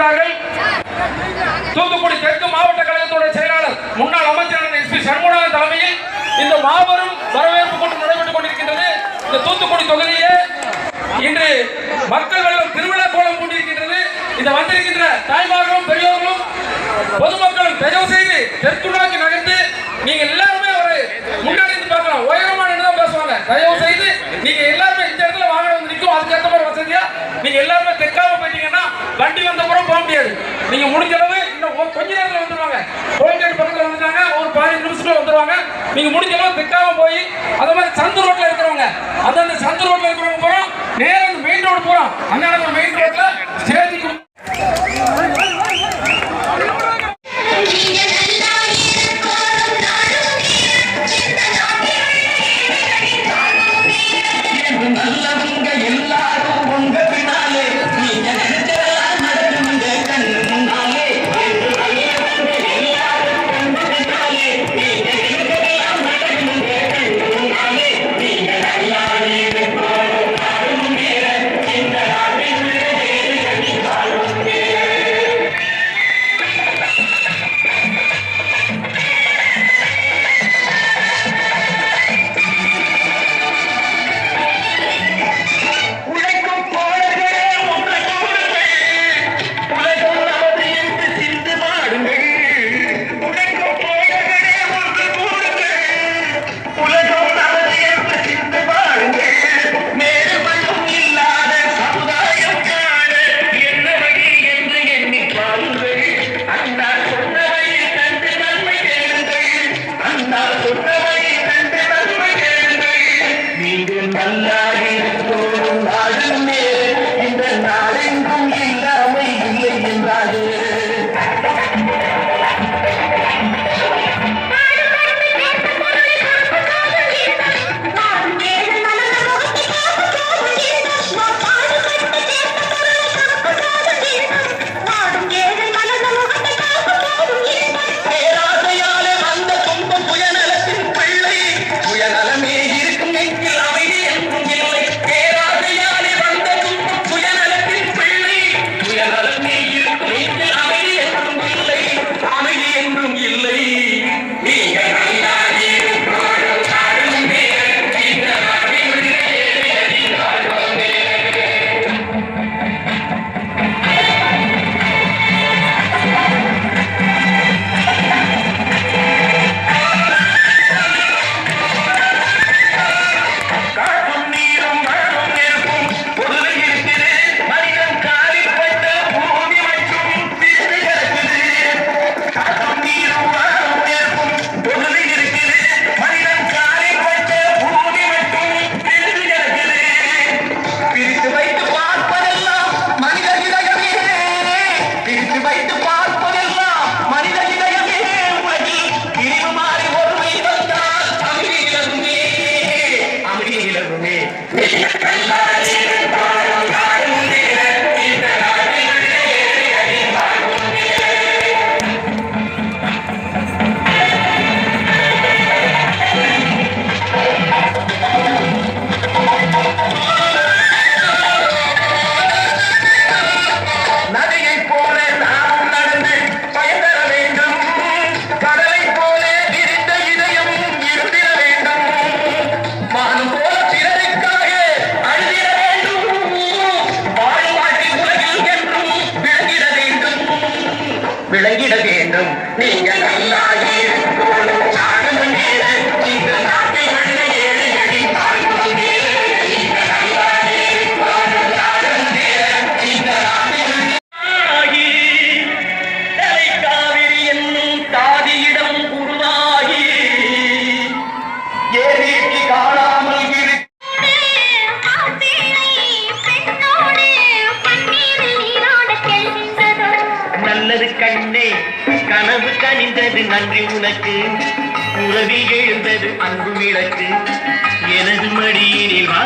வருகை தூத்துக்குடி தெற்கு மாவட்ட கழகத்தோட செயலாளர் முன்னாள் அமைச்சர் எஸ் பி சண்முகநாதன் தலைமையில் இந்த மாபெரும் வரவேற்பு கூட்டம் நடைபெற்றுக் கொண்டிருக்கின்றது. இந்த தூத்துக்குடி தொகுதியே இன்று மக்கள் வெள்ளம் திருவிழா கோலம் கொண்டிருக்கின்றது இந்த வந்திருக்கின்ற தாய்மார்களும் பெரியோர்களும் பொதுமக்களும் தயவு செய்து தெற்குடா முடியாது. நீங்க முடிஞ்ச அளவு இன்னும் கொஞ்ச நேரத்தில் வந்துருவாங்க. டோல்கேட் பக்கத்தில் வந்துட்டாங்க ஒரு பதினஞ்சு நிமிஷத்துல வந்துருவாங்க. நீங்க முடிஞ்ச அளவு திட்டாம போய் அதே மாதிரி சந்து ரோட்ல இருக்கிறவங்க அந்த சந்து ரோட்ல இருக்கிறவங்க போறோம் நேரம் மெயின் ரோடு போறோம். அந்த விளங்கிட வேண்டும். நீங்கள் நல்லாகி உனக்கு உறவில் எழுந்தது அன்பு விளக்கு எனது மடியினில் வா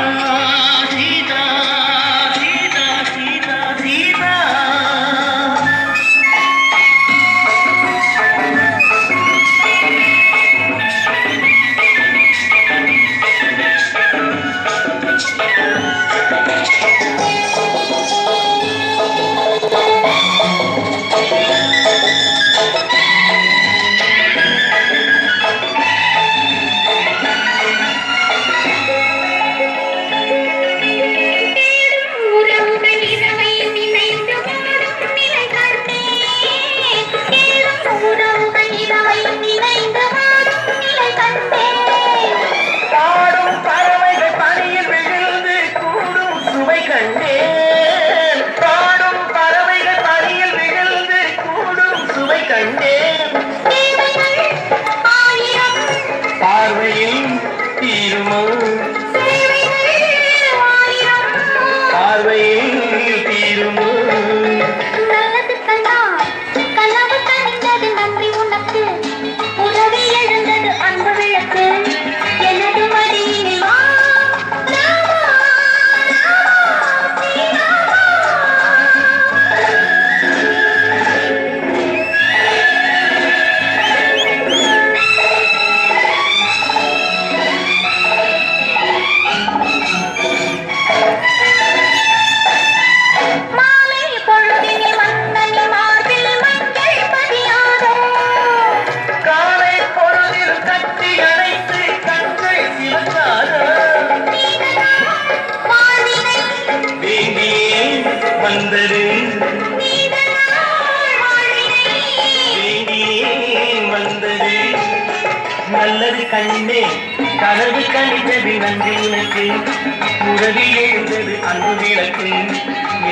கதவு கணித்தது நன்றி உனக்கு. உறவி எழுந்தது அன்பு விளக்கு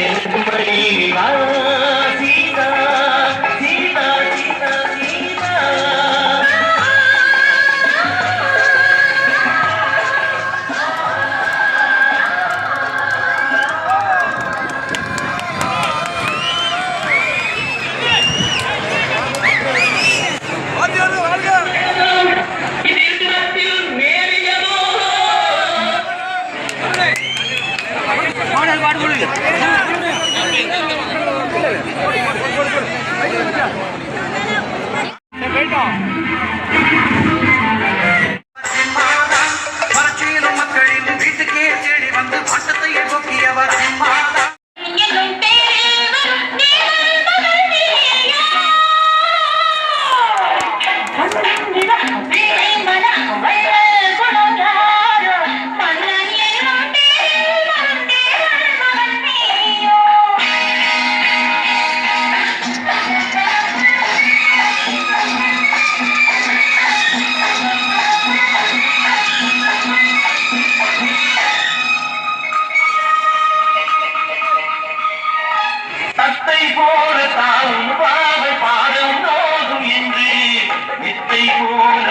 எழுதும் வழியில்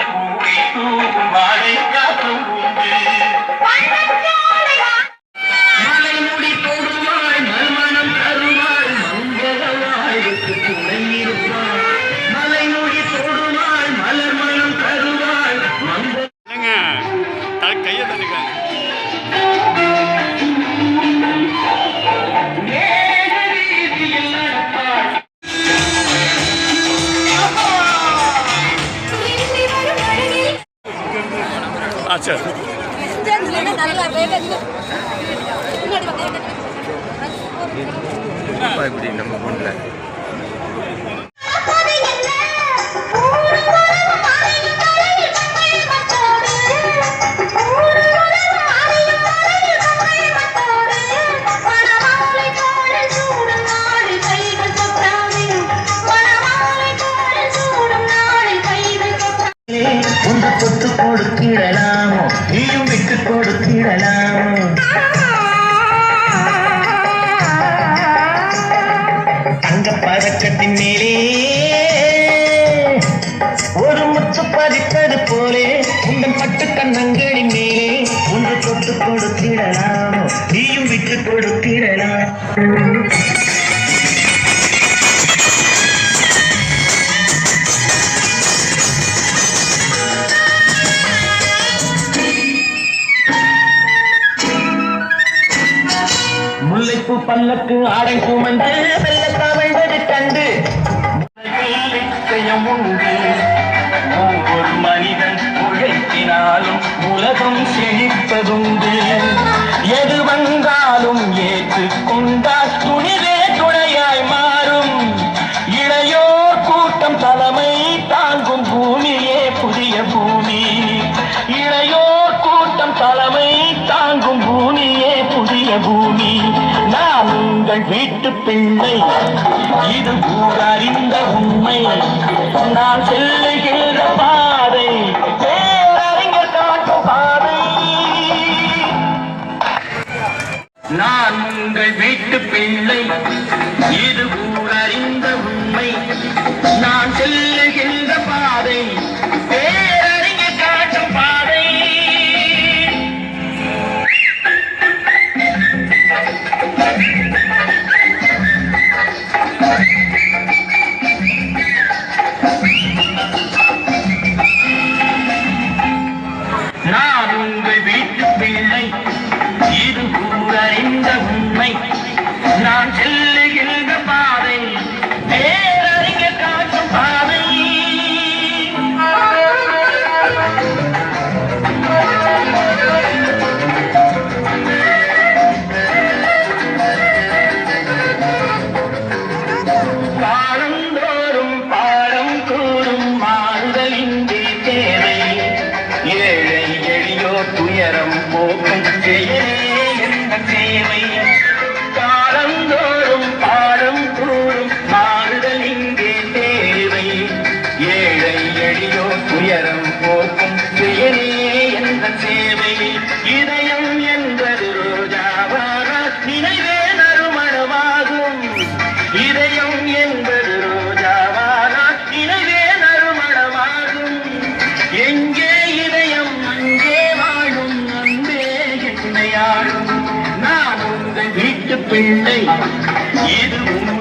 Oh, oh, oh, oh, oh, செஞ்சேன் நல்லா இப்படி நம்ம பொண்ணில். பல்லக்கு ஆடை சுமந்து மெல்ல தவைவது கண்டு நிச்சயம் உண்டு. ஒவ்வொரு மனிதன் உழைத்தினாலும் உலகம் செழிப்பதுண்டு எது வந்தாலும் ஏற்றுக்கொண்டால் துணிவே துணையாய் மாறும். இளையோர் கூட்டம் தலைமை தாங்கும் பூமியே புதிய பூமி. இளையோர் கூட்டம் தலைமை தாங்கும் பூமியே புதிய பூமி. உங்கள் வீட்டு பிள்ளை. இது ஊரறிந்த உண்மை. நான் செல்லுகின்ற பாதை. பேரறிஞர் காட்டும் பாதை. நான் உங்கள் வீட்டு பிள்ளை. ஊரறிந்த உண்மை நான் செல்லுகின்ற துயரம் போக்கும் செயலே என்ற சேவை இதயம் என்பது ரோஜாவாரா நினைவே நறுமணமாகும். இதயம் என்பது ரோஜாவாரா நினைவே நறுமணமாகும். எங்கே இதயம் அங்கே வாழும் அன்பே என்னையாடும் நான் உங்கள் வீட்டு பிள்ளை இது உங்கள்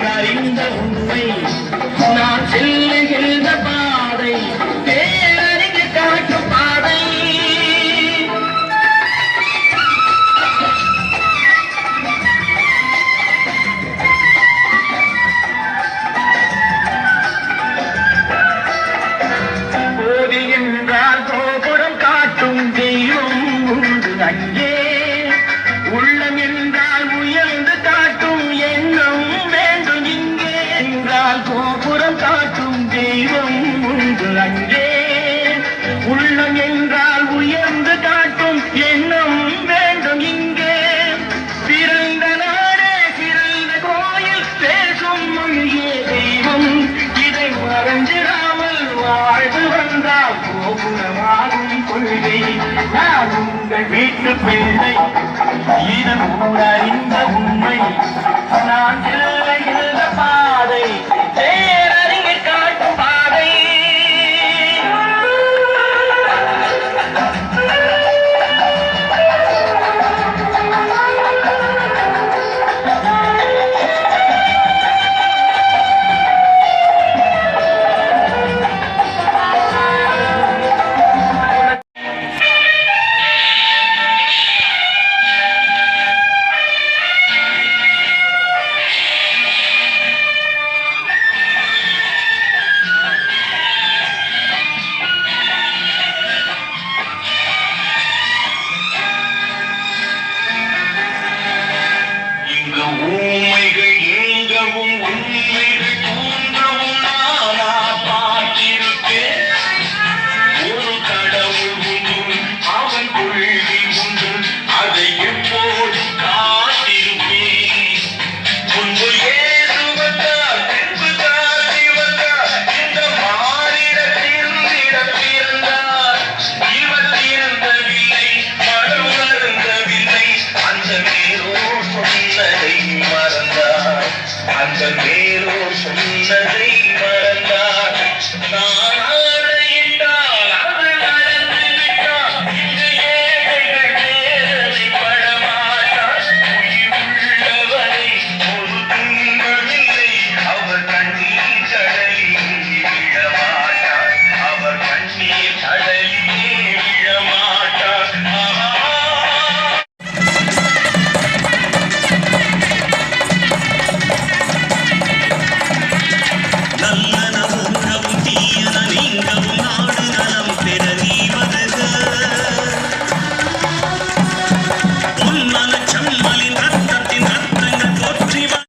நான் உங்கள் வீட்டு பிள்ளை இது கூட ஊரறிந்த உண்மை. நான்